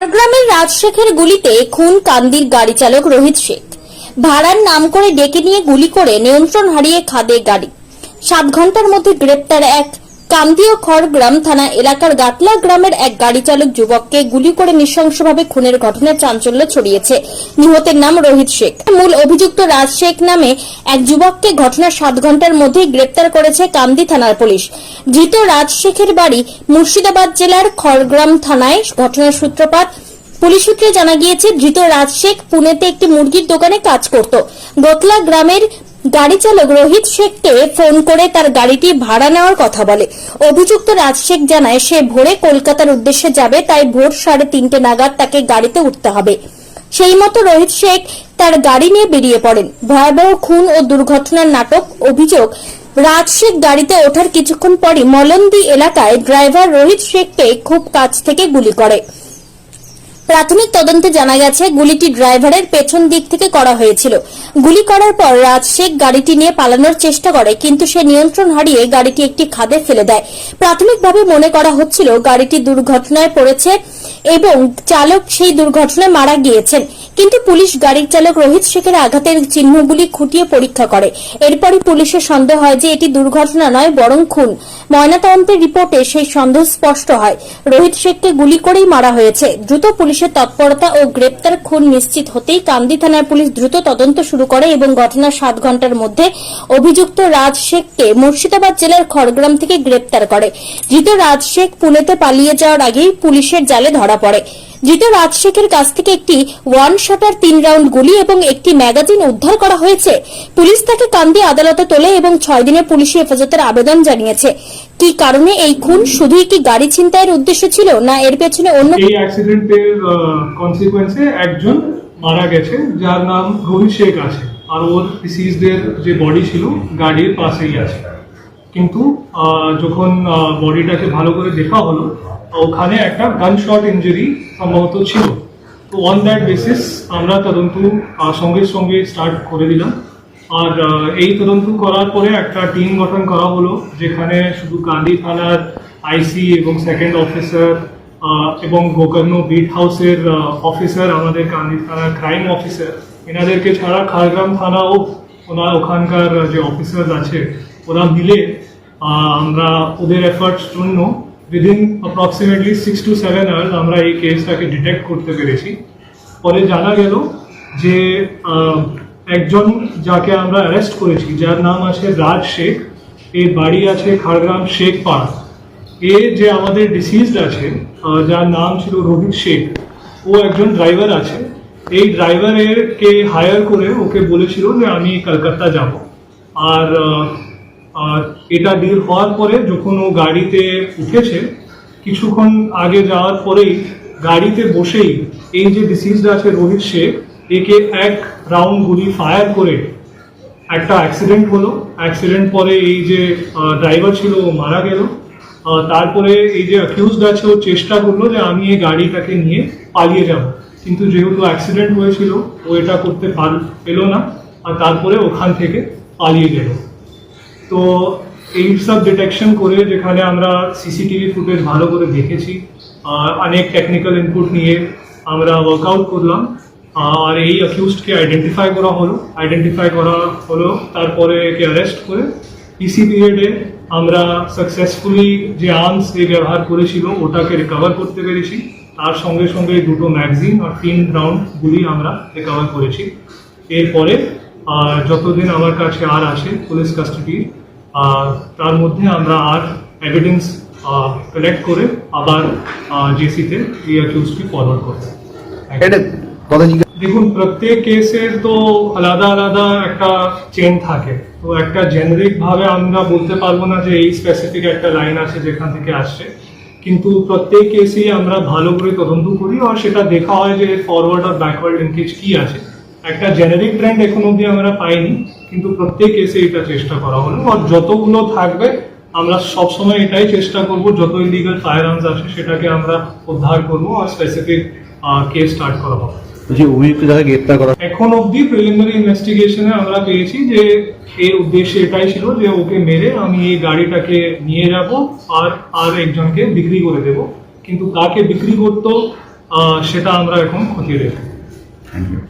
ঝাড়গ্রামের রাজশেখের গুলিতে খুন কান্দির গাড়ি চালক রোহিত শেখ ভাড়ার নাম করে ডেকে নিয়ে গুলি করে নিয়ন্ত্রণ হারিয়ে খাদে গাড়ি। সাত ঘণ্টার মধ্যে গ্রেপ্তার এক কান্দিও খড়গ্রাম থানা এলাকার গাতলা গ্রামের এক গাড়ি চালক যুবককে গুলি করে নৃশংসভাবে খুনের ঘটনায় চাঞ্চল্য ছড়িয়েছে। নিহতের নাম রোহিত শেখ। মূল অভিযুক্ত রাজ শেখ নামে এক যুবককে ঘটনার সাত ঘণ্টার মধ্যেই গ্রেপ্তার করেছে কান্দি থানার পুলিশ। ধৃত রাজ শেখের বাড়ি মুর্শিদাবাদ জেলার খড়গ্রাম থানায় ঘটনার সূত্রপাত পুলিশ সূত্রে জানা গিয়েছে, ধৃত রাজ শেখ পুনেতে একটি মুরগির দোকানে কাজ করত। গোতলা গ্রামের গাড়ি চালক রোহিত শেখকে ফোন করে তার গাড়িটি ভাড়া নেওয়ার কথা বলে। অভিযুক্ত রাজ শেখ জানায়, সে ভোরে কলকাতার উদ্দেশ্যে যাবে, তাই ভোর সাড়ে তিনটে নাগাদ তাকে গাড়িতে উঠতে হবে। সেই মতো রোহিত শেখ তার গাড়ি নিয়ে বেরিয়ে পড়েন। ভয়াবহ খুন ও দুর্ঘটনার নাটক অভিযোগ, রাজ শেখ গাড়িতে ওঠার কিছুক্ষণ পরই মলন্দি এলাকায় ড্রাইভার রোহিত শেখকে খুব কাছ থেকে গুলি করে। প্রাথমিক তদন্তে জানা গেছে, গুলিটি ড্রাইভারের পেছন দিক থেকে করা হয়েছিল। গুলি করার পর রাজ শেখ গাড়িটি নিয়ে পালানোর চেষ্টা করে, কিন্তু সে নিয়ন্ত্রণ হারিয়ে গাড়িটি একটি খাদে ফেলে দেয়। প্রাথমিকভাবে মনে করা হচ্ছিল, গাড়িটি দুর্ঘটনায় পড়েছে এবং চালক সেই দুর্ঘটনায় মারা গিয়েছেন। কিন্তু পুলিশ গাড়ির চালক রোহিত শেখের আঘাতের চিহ্নগুলি খুঁটিয়ে পরীক্ষা করে। এরপরই পুলিশের সন্দেহ হয় যে এটি দুর্ঘটনা নয়, বরং খুন। ময়নাতদন্তের রিপোর্টে সেই সন্দেহ স্পষ্ট হয়। রোহিত শেখকে গুলি করেই মারা হয়েছে। দ্রুত পুলিশের তৎপরতা ও গ্রেপ্তার খুন নিশ্চিত হতেই কান্দি থানার পুলিশ দ্রুত তদন্ত শুরু করে এবং ঘটনার সাত ঘণ্টার মধ্যে অভিযুক্ত রাজ শেখকে মুর্শিদাবাদ জেলার খড়গ্রাম থেকে গ্রেপ্তার করে। ধৃত রাজ শেখ পুনেতে পালিয়ে যাওয়ার আগেই পুলিশের জালে ধরা পড়ে। ধৃত রাজ শেখের কাছ থেকে একটি ওয়ান শটার তিন রাউন্ড গুলি এবং একটি ম্যাগাজিন উদ্ধার করা হয়েছে। পুলিশ তাকে কান্দি আদালতে তোলে এবং ছয় দিনের পুলিশি হেফাজতের আবেদন জানিয়েছে। কি কারণে এই খুন? শুধুই কি গাড়ি ছিনতাইয়ের উদ্দেশ্য ছিল, না এর পেছনে অন্য এই অ্যাক্সিডেন্টের কনসিকুয়েন্সে একজন মারা গেছে, যার নাম রোহিত শেখ আছে। আর ওর ডিসিজদের যে বডি ছিল, গাড়ির পাশেই আছে। কিন্তু যখন বডিটাকে ভালো করে দেখা হলো ওখানে একটা গান শট ইঞ্জুরি সম্ভবত ছিল। তো অন দ্যাট বেসিস আমরা তদন্ত সঙ্গে সঙ্গে স্টার্ট করে দিলাম। আর এই তদন্ত করার পরে একটা টিম গঠন করা হলো, যেখানে শুধু গান্ধী থানার আইসি এবং সেকেন্ড অফিসার এবং গোকর্ণ বিট হাউসের অফিসার আমাদের গান্ধী থানার ক্রাইম অফিসার এনাদেরকে ছাড়া খাড়গ্রাম থানাও ওনার ওখানকার যে অফিসার আছে, ওরা মিলে আমরা ওদের এফার্টস জন্য within approximately six to seven hours আমরা এই কেসটাকে ডিটেক্ট করতে পেরেছি। পরে জানা গেল যে একজন যাকে আমরা অ্যারেস্ট করেছি, যার নাম আছে রাজ শেখ, এর বাড়ি আছে খাড়গ্রাম শেখ পাড়া। এ যে আমাদের ডিসিজড আছে যার নাম ছিল রোহিত শেখ, ও একজন ড্রাইভার আছে। এই ড্রাইভারের কে হায়ার করে ওকে বলেছিল যে, আমি কলকাতা যাব। আর আর এটা ডিল হওয়ার পরে যখন ও গাড়িতে উঠেছে, কিছুক্ষণ আগে যাওয়ার পরেই গাড়িতে বসেই এই যে ডিসিজড আছে রোহিত শেখ, একে এক রাউন্ড গুলি ফায়ার করে একটা অ্যাক্সিডেন্ট হলো। অ্যাক্সিডেন্ট পরে এই যে ড্রাইভার ছিল, ও মারা গেল। তারপরে এই যে অ্যাকিউজড আছে, ও চেষ্টা করল যে আমি এই গাড়িটাকে নিয়ে পালিয়ে যাব। কিন্তু যেহেতু অ্যাক্সিডেন্ট হয়েছিল, ও এটা করতে পার, পেল না। আর তারপরে ওখান থেকে পালিয়ে গেল। তো এইসব ডিটেকশন করে যেখানে আমরা সিসিটিভি ফুটেজ ভালো করে দেখেছি অনেক টেকনিক্যাল ইনপুট নিয়ে আমরা ওয়ার্কআউট করলাম, আর এই অ্যাকিউজডকে আইডেন্টিফাই করা হলো। আইডেন্টিফাই করা হলো, তারপরে একে অ্যারেস্ট করে ইসি পিরিয়ডে আমরা সাকসেসফুলি যে আর্মস এ ব্যবহার করেছিল, ওটাকে রিকভার করতে পেরেছি। তার সঙ্গে সঙ্গে দুটো ম্যাগজিন আর তিন রাউন্ড গুলি আমরা রিকভার করেছি। এরপরে আহ, যতদিন আমার কাছে আর আছে পুলিশ কাস্টাডি তার মধ্যে আমরা আর এভিডেন্স কালেক্ট করে আবার জেসিতে এই অ্যাকিউজটি ফরওয়ার্ড করব। দেখুন প্রত্যেক কেসের তো আলাদা আলাদা একটা চেন থাকে। তো একটা জেনারিক ভাবে আমরা বলতে পারব না যে এই স্পেসিফিক একটা লাইন আছে যেখান থেকে আসছে। কিন্তু প্রত্যেক কেসেই আমরা ভালো করে তদন্ত করি আর সেটা দেখা হয় যে ফরওয়ার্ড আর ব্যাকওয়ার্ড লিঙ্কেজ কি আছে। একটা জেনারিক ট্রেন্ড এখন অবধি আমরা পাইনি কিন্তু প্রত্যেক কেসে এটা চেষ্টা করা হলো। আর যতগুলো থাকবে আমরা সবসময় এটাই চেষ্টা করব যত ইলিগাল ফায়ার আর্মস আছে সেটাকে আমরা উদ্ধার করব আর স্পেসিফিক কেস স্টার্ট করা হবে যে অভিযুক্ত গ্রেপ্তার করা এখন অবধি প্রিলিমিনারি ইনভেস্টিগেশনে আমরা পেয়েছি যে এর উদ্দেশ্য এটাই ছিল যে ওকে মেরে আমি এই গাড়িটাকে নিয়ে যাব আর আর একজনকে বিক্রি করে দেব। কিন্তু কাকে বিক্রি করতো সেটা আমরা এখন খতিয়ে দেখি থ্যাংক ইউ